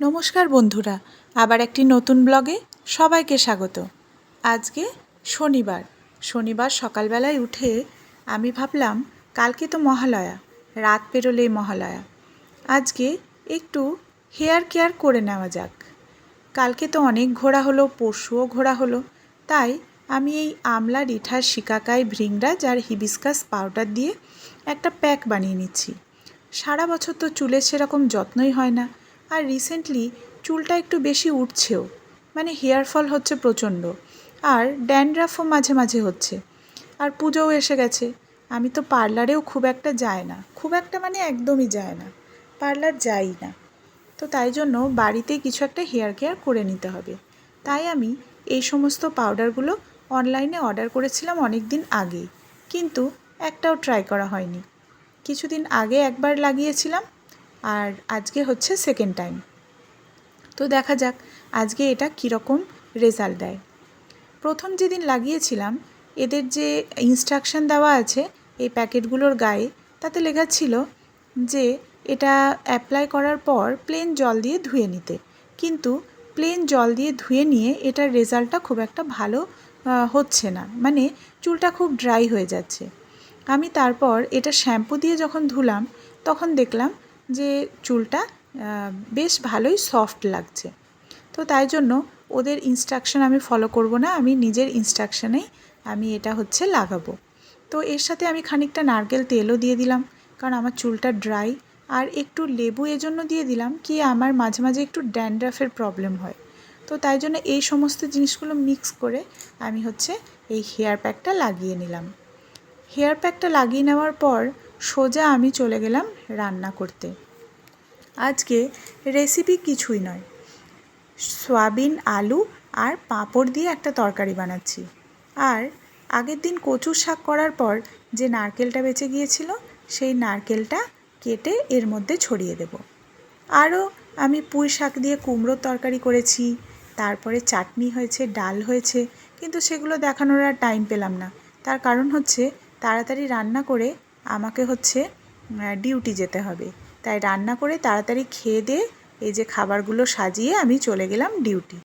নমস্কার বন্ধুরা, আবার একটি নতুন ব্লগে সবাইকে স্বাগত। আজকে শনিবার শনিবার সকালবেলায় উঠে আমি ভাবলাম, কালকে তো মহালয়া, রাত পেরোলেই মহালয়া। আজকে একটু হেয়ার কেয়ার করে নেওয়া যাক। কালকে তো অনেক ঘোরা হলো, পরশুও ঘোরা হলো, তাই আমি এই আমলা রিঠার শিকাকায় ভৃংরাজ আর হিবিস্কাস পাউডার দিয়ে একটা প্যাক বানিয়ে নিচ্ছি। সারা বছর তো চুলের সেরকম যত্নই হয় না। আর রিসেন্টলি চুলটা একটু বেশি উঠছেও। মানে হেয়ার ফল হচ্ছে প্রচণ্ড। আর ড্যান্ড্রাফও মাঝে মাঝে হচ্ছে। আর পুজোও এসে গেছে। আমি তো পার্লারেও খুব একটা যায় না। খুব একটা মানে একদমই যায় না। পার্লার যাই না। তো তাই জন্য বাড়িতেই কিছু একটা হেয়ার কেয়ার করে নিতে হবে। তাই আমি এই সমস্ত পাউডারগুলো অনলাইনে অর্ডার করেছিলাম অনেক দিন আগেই। কিন্তু একটাও ট্রাই করা হয়নি। কিছুদিন আগে একবার লাগিয়েছিলাম। আর আজকে হচ্ছে সেকেন্ড টাইম তো দেখা যাক, আজকে এটা কীরকম রেজাল্ট দেয়। প্রথম যেদিন লাগিয়েছিলাম, এদের যে ইনস্ট্রাকশন দেওয়া আছে, এই প্যাকেটগুলোর গায়ে, তাতে লেখা ছিল যে এটা অ্যাপ্লাই করার পর প্লেন জল দিয়ে ধুয়ে নিতে। কিন্তু প্লেন জল দিয়ে ধুয়ে নিয়ে এটার রেজাল্টটা খুব একটা ভালো হচ্ছে না। মানে চুলটা খুব ড্রাই হয়ে যাচ্ছে। আমি তারপর এটা শ্যাম্পু দিয়ে যখন ধুলাম, তখন দেখলাম যে চুলটা বেশ ভালোই সফট লাগছে। তো তাই জন্য ওদের ইনস্ট্রাকশন আমি ফলো করব না, আমি নিজের ইনস্ট্রাকশনেই আমি এটা হচ্ছে লাগাবো। তো এর সাথে আমি খানিকটা নারকেল তেলও দিয়ে দিলাম, কারণ আমার চুলটা ড্রাই আর একটু লেবু এজন্য দিয়ে দিলাম কি আমার মাঝে মাঝে একটু ড্যান্ড্রাফের প্রবলেম হয়। তো তাই জন্য এই সমস্ত জিনিসগুলো মিক্স করে আমি হচ্ছে এই হেয়ার প্যাকটা লাগিয়ে নিলাম। হেয়ার প্যাকটা লাগিয়ে নেওয়ার পর সোজা আমি চলে গেলাম রান্না করতে। আজকে রেসিপি কিছুই নয়। সয়াবিন, আলু আর পাঁপড় দিয়ে একটা তরকারি বানাচ্ছি। আর আগের দিন কচু শাক করার পর যে নারকেলটা বেঁচে গিয়েছিল, সেই নারকেলটা কেটে এর মধ্যে ছড়িয়ে দেব। আরও আমি পুঁই শাক দিয়ে কুমড়োর তরকারি করেছি, তারপরে চাটনি হয়েছে, ডাল হয়েছে, কিন্তু সেগুলো দেখানোর আর টাইম পেলাম না। তার কারণ হচ্ছে তাড়াতাড়ি রান্না করে আমাকে হচ্ছে ডিউটি যেতে হবে। তাই রান্না করে তাড়াতাড়ি খেয়ে দিয়ে এই যে খাবারগুলো সাজিয়ে আমি চলে গেলাম ডিউটি